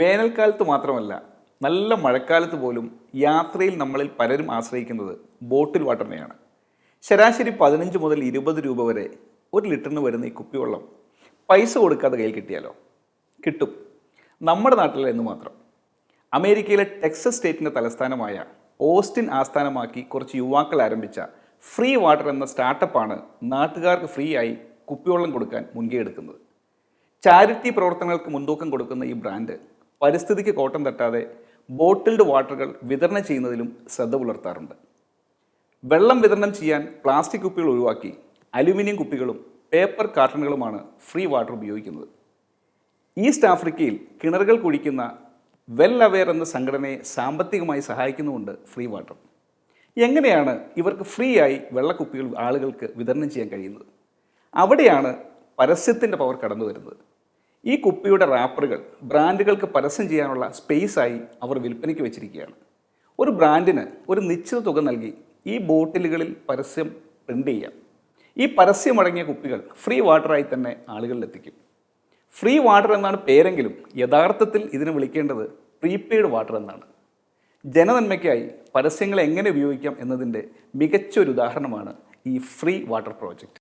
വേനൽക്കാലത്ത് മാത്രമല്ല നല്ല മഴക്കാലത്ത് പോലും യാത്രയിൽ നമ്മളിൽ പലരും ആശ്രയിക്കുന്നത് ബോട്ടിൽ വാട്ടറിനെയാണ്. ശരാശരി പതിനഞ്ച് മുതൽ ഇരുപത് രൂപ വരെ ഒരു ലിറ്ററിന് വരുന്ന ഈ കുപ്പിവെള്ളം പൈസ കൊടുക്കാതെ കയ്യിൽ കിട്ടിയാലോ? കിട്ടും. നമ്മുടെ നാട്ടിൽ എന്ന് മാത്രം. അമേരിക്കയിലെ ടെക്സസ് സ്റ്റേറ്റിന്റെ തലസ്ഥാനമായ ഓസ്റ്റിൻ ആസ്ഥാനമാക്കി കുറച്ച് യുവാക്കൾ ആരംഭിച്ച ഫ്രീ വാട്ടർ എന്ന സ്റ്റാർട്ടപ്പാണ് നാട്ടുകാർക്ക് ഫ്രീ ആയി കുപ്പിവെള്ളം കൊടുക്കാൻ മുൻകൈ എടുക്കുന്നത്. ചാരിറ്റി പ്രവർത്തനങ്ങൾക്ക് മുൻതൂക്കം കൊടുക്കുന്ന ഈ ബ്രാൻഡ് പരിസ്ഥിതിക്ക് കോട്ടം തട്ടാതെ ബോട്ടിൽഡ് വാട്ടറുകൾ വിതരണം ചെയ്യുന്നതിലും ശ്രദ്ധ പുലർത്താറുണ്ട്. വെള്ളം വിതരണം ചെയ്യാൻ പ്ലാസ്റ്റിക് കുപ്പികൾ ഒഴിവാക്കി അലുമിനിയം കുപ്പികളും പേപ്പർ കാർട്ടണുകളുമാണ് ഫ്രീ വാട്ടർ ഉപയോഗിക്കുന്നത്. ഈസ്റ്റ് ആഫ്രിക്കയിൽ കിണറുകൾ കുഴിക്കുന്ന വെൽ അവെയർ എന്ന സംഘടനയെ സാമ്പത്തികമായി സഹായിക്കുന്നുമുണ്ട് ഫ്രീ വാട്ടർ. എങ്ങനെയാണ് ഇവർക്ക് ഫ്രീ ആയി വെള്ളക്കുപ്പികൾ ആളുകൾക്ക് വിതരണം ചെയ്യാൻ കഴിയുന്നത്? അവിടെയാണ് പരസ്യത്തിന്റെ പവർ കടന്നു വരുന്നത് ഈ കുപ്പിയുടെ റാപ്പറുകൾ ബ്രാൻഡുകൾക്ക് പരസ്യം ചെയ്യാനുള്ള സ്പേസായി അവർ വിൽപ്പനയ്ക്ക് വെച്ചിരിക്കുകയാണ്. ഒരു ബ്രാൻഡിന് ഒരു നിശ്ചിത തുക നൽകി ഈ ബോട്ടിലുകളിൽ പരസ്യം പ്രിന്റ് ചെയ്യാം. ഈ പരസ്യമടങ്ങിയ കുപ്പികൾ ഫ്രീ വാട്ടറായി തന്നെ ആളുകളിലെത്തിക്കും ഫ്രീ വാട്ടർ എന്നാണ് പേരെങ്കിലും യഥാർത്ഥത്തിൽ ഇതിന് വിളിക്കേണ്ടത് പ്രീപെയ്ഡ് വാട്ടർ എന്നാണ്. ജനനന്മയ്ക്കായി പരസ്യങ്ങൾ എങ്ങനെ ഉപയോഗിക്കാം എന്നതിന്റെ മികച്ചൊരു ഉദാഹരണമാണ് ഈ ഫ്രീ വാട്ടർ പ്രോജക്റ്റ്